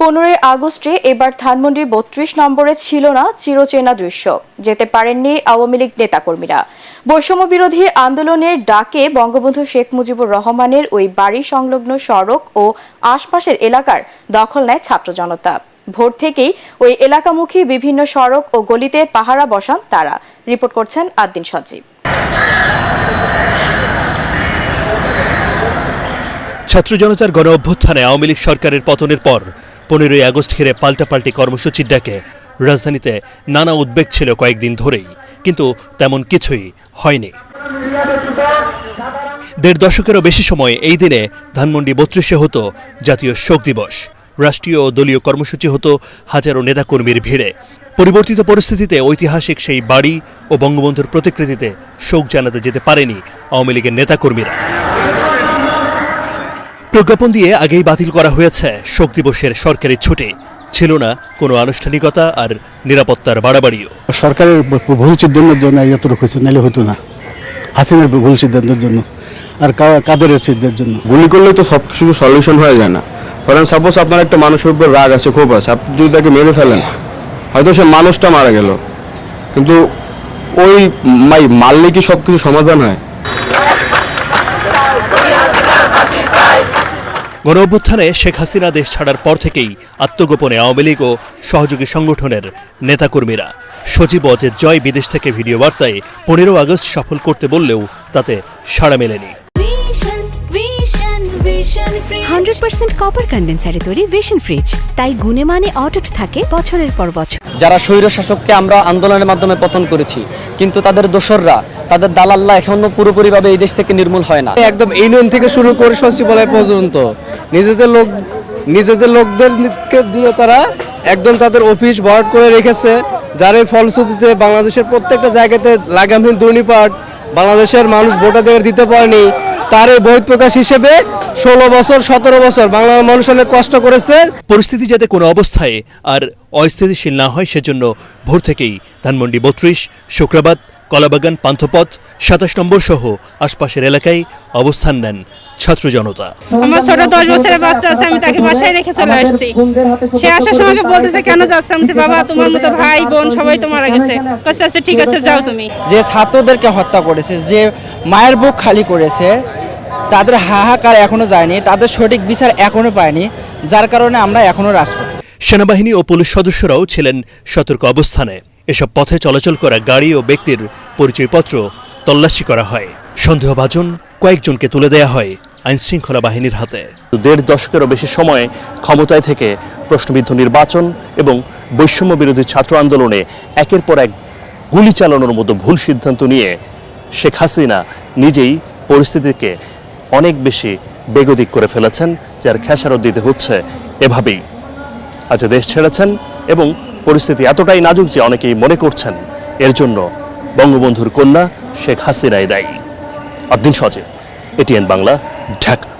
পনেরোই আগস্টে এবার ধানমন্ডি বত্রিশ নম্বরে ছিল না চিরচেনা দৃশ্য। যেতে পারেননি আওয়ামী লীগ নেতাকর্মীরা। বৈষম্য বিরোধী আন্দোলনের ডাকে বঙ্গবন্ধু শেখ মুজিবুর রহমানের ওই বাড়ি সংলগ্ন সড়ক ও আশপাশের এলাকার দখল নেয় ছাত্র জনতা। ভোর থেকেই ওই এলাকামুখী বিভিন্ন সড়ক ও গলিতে পাহারা বসান তারা। রিপোর্ট করছেন আদ্দিন সজীব। ছাত্র জনতার গণ অভ্যুত্থানে আওয়ামী লীগ সরকারের পতনের পর পনেরোই আগস্ট ঘিরে পাল্টাপাল্টি কর্মসূচির ডাকে। রাজধানীতে নানা উদ্বেগ ছিল কয়েকদিন ধরেই, কিন্তু তেমন কিছুই হয়নি। দেড় দশকেরও বেশি সময় এই দিনে ধানমন্ডি বত্রিশে হতো জাতীয় শোক দিবস। রাষ্ট্রীয় ও দলীয় কর্মসূচি হতো হাজারো নেতাকর্মীর ভিড়ে। পরিবর্তিত পরিস্থিতিতে ঐতিহাসিক সেই বাড়ি ও বঙ্গবন্ধুর প্রতিকৃতিতে শোক জানাতে যেতে পারেনি আওয়ামী লীগের নেতাকর্মীরা। প্রজ্ঞাপন দিয়ে আগেই বাতিল করা হয়েছে। শোক দিবসের সরকারি ছুটি। ছিল না কোনো আনুষ্ঠানিকতা আর নিরাপত্তার বাড়াবাড়িও। সরকারের ভুল সিদ্ধান্তের জন্য এতটুকু হয়েছে নাহলে হতো না। হাসিনের ভুল সিদ্ধান্তের জন্য আর কাদেরের সিদ্ধান্তের জন্য। গুলি করলেই তো সব কিছু সলিউশন হয়ে যায় না। ধরেন সাপোজ আপনার একটা মানুষের উপর রাগ আছে খুব আছে আপনি যদি তাকে মেরে ফেলেন হয়তো সে মানুষটা মারা গেল। কিন্তু ওই মাই মারলে কি সব কিছু সমাধান হয়? গণ অভ্যুত্থানে শেখ হাসিনা দেশ ছাড়ার পর থেকেই আত্মগোপনে আওয়ামী লীগ ও সহযোগী সংগঠনের নেতাকর্মীরা। সচিব অজেদ জয় বিদেশ থেকে ভিডিও বার্তায় পনেরো আগস্ট সফল করতে বললেও তাতে সাড়া মেলেনি। হান্ড্রেড পার্সেন্ট কপার কন্ডেন্সারে তৈরি ভিশন ফ্রিজ তাই গুণে মানে অটুট থাকে বছরের পর বছর। যারা স্বৈর শাসককে আমরা আন্দোলনের মাধ্যমে পতন করেছি কিন্তু তাদের দোসররা তাদের দালাল্লা এখনও পুরোপুরিভাবে এই দেশ থেকে নির্মূল হয় না। একদম ইউনিয়ন থেকে শুরু করে সচিবালয় পর্যন্ত নিজেদের লোক নিজেদের লোকদেরকে দিয়ে তারা একদম তাদের অফিস ভরাট করে রেখেছে যার এই ফলশ্রুতিতে বাংলাদেশের প্রত্যেকটা জায়গাতে লাগামহীন দুর্নিপাট বাংলাদেশের মানুষ ভোটাধিকার দিতে পারেনি। তার এই বহিঃপ্রকাশ হিসেবে ষোলো বছর সতেরো বছর বাংলার মানুষ অনেক কষ্ট করেছে। পরিস্থিতি যাতে কোনো অবস্থায় আর অস্থিতিশীল না হয় সেজন্য ভোর থেকেই ধানমন্ডি বত্রিশ শুক্রাবাদ কলাবাগান পান্থপথ সাতাশ নম্বর সহ আশপাশের এলাকায় অবস্থান নেন ছাত্র জনতা। আমার ছোট দশ বছরের বাচ্চা আছে আমি তাকে বাসায় রেখে চলে আসছি। সে আসার সময় বলতেছে কেন যাচ্ছে? আমি বাবা তোমার মতো ভাই বোন সবাই তো মারা গেছে। কাছে আচ্ছা ঠিক আছে যাও তুমি। যে ছাত্রদেরকে হত্যা করেছে যে মায়ের বুক খালি করেছে তাদের হাহাকার এখনও যায়নি তাদের সঠিক বিচার এখনও পায়নি যার কারণে আমরা এখনও রাজপথে। সেনাবাহিনী ও পুলিশ সদস্যরাও ছিলেন সতর্ক অবস্থানে। এসব পথে চলাচল করা গাড়ি ও ব্যক্তির পরিচয়পত্র তল্লাশি করা হয়। সন্দেহভাজন কয়েকজনকে তুলে দেয়া হয় আইনশৃঙ্খলা বাহিনীর হাতে। দেড় দশকেরও বেশি সময় ক্ষমতায় থেকে প্রশ্নবিদ্ধ নির্বাচন এবং বৈষম্য বিরোধী ছাত্র আন্দোলনে একের পর এক গুলি চালানোর মতো ভুল সিদ্ধান্ত নিয়ে শেখ হাসিনা নিজেই পরিস্থিতিকে অনেক বেশি বেগতিক করে ফেলেছেন, যার খেসারত দিতে হচ্ছে এভাবেই। আজ দেশ ছেড়েছেন এবং পরিস্থিতি এতটাই নাজুক যে অনেকেই মনে করছেন এর জন্য বঙ্গবন্ধুর কন্যা শেখ হাসিনাই দায়ী। অদ্দিন সজীব এটিএন বাংলা, ঢাকা।